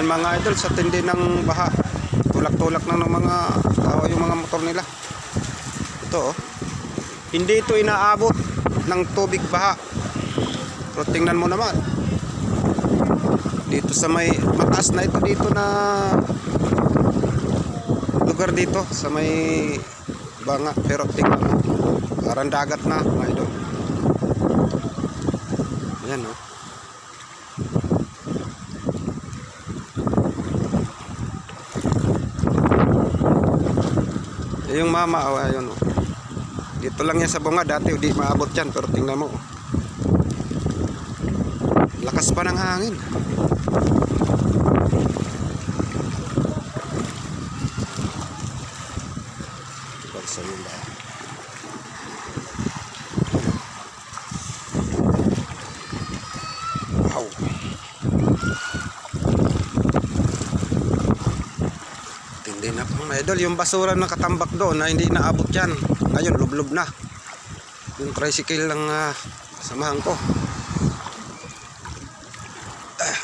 Ayan mga idol, sa tindi ng baha. Tulak-tulak na ng mga tao yung mga motor nila. Ito oh. Hindi ito inaabot ng tubig baha. Pero tingnan mo naman. Dito sa may mataas na ito dito na lugar dito sa may banga pero tingnan mo. Parang dagat na mga idol. Ayan oh. Yung mama, oh, ayun oh. Dito lang yan sa bunga, dati hindi maabot yan, pero tingnan mo. oh. Lakas pa ng hangin. Tindi na idol. Yung basura na katambak doon na hindi naabot yan. Ngayon, lublob na. Yung tricycle lang uh, samahan ko. Ah.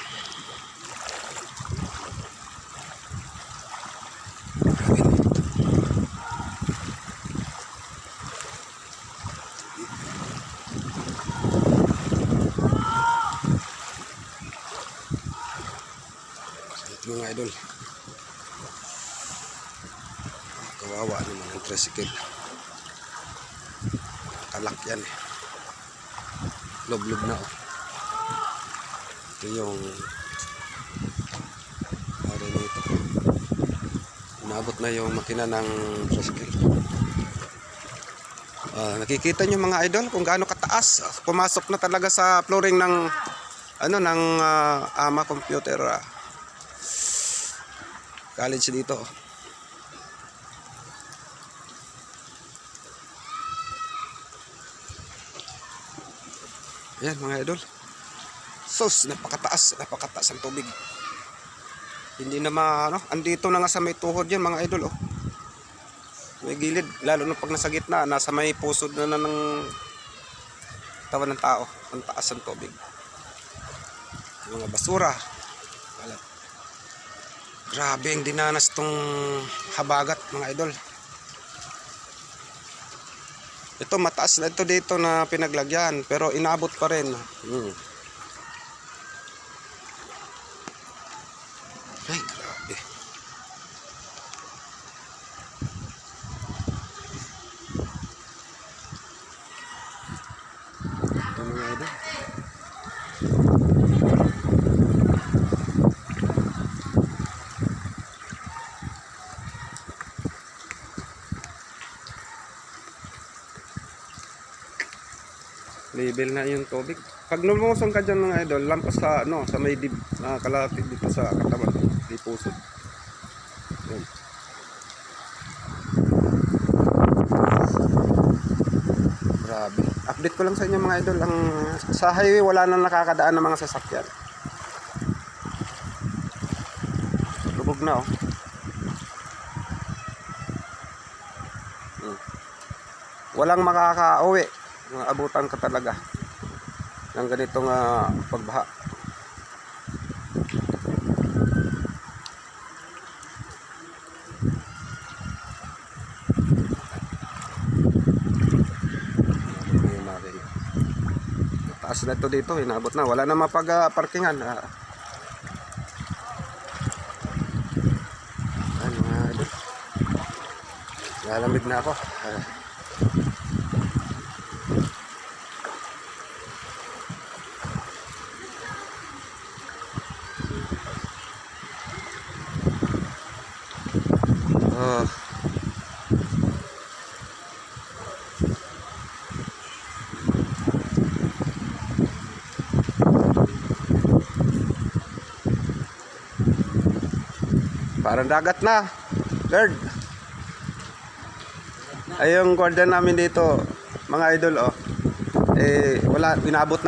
Ito. Ito mga idol. Kawawa naman ang tricycle. Kalak yan eh. Lob-lob na oh. Ito yung ari nito. Inabot na yung makina ng tricycle. Ah, nakikita nyo mga idol kung gaano kataas. Pumasok na talaga sa flooring ng ano ng ah, ama computer ah, college dito. Ayan mga idol. Sos, napakataas, napakataas ang tubig. Hindi na ma, ano, andito na nga sa may tuhod yan mga idol, oh. May gilid, lalo na pag nasa gitna, nasa may pusod na, na ng tawa ng tao. Ang taas ang tubig. Mga basura. Grabe ang dinanas tong habagat mga idol. Ito mataas na ito dito na pinaglagyan pero inabot pa rin. Hmm. Ay, grabe. Ito mga idol. Level na yung tubig. Pag lumusong ka dyan mga idol, lampas sa, ano, sa may dib, uh, kalapit dito sa katawan, di pusod. Yan. Grabe. Update ko lang sa inyo mga idol, ang, sa highway wala nang nakakadaan ng mga sasakyan. Lubog na oh. Hmm. Walang makaka-uwi abutan ka talaga ng ganitong uh, pagbaha. Taas na ito dito inabot na. Wala na mapag uh, parkingan uh, nga lalamig na ako. Uh, Ah. Parang dagat na. Lord. Ay yung namin dito, mga idol oh. Eh wala inabot na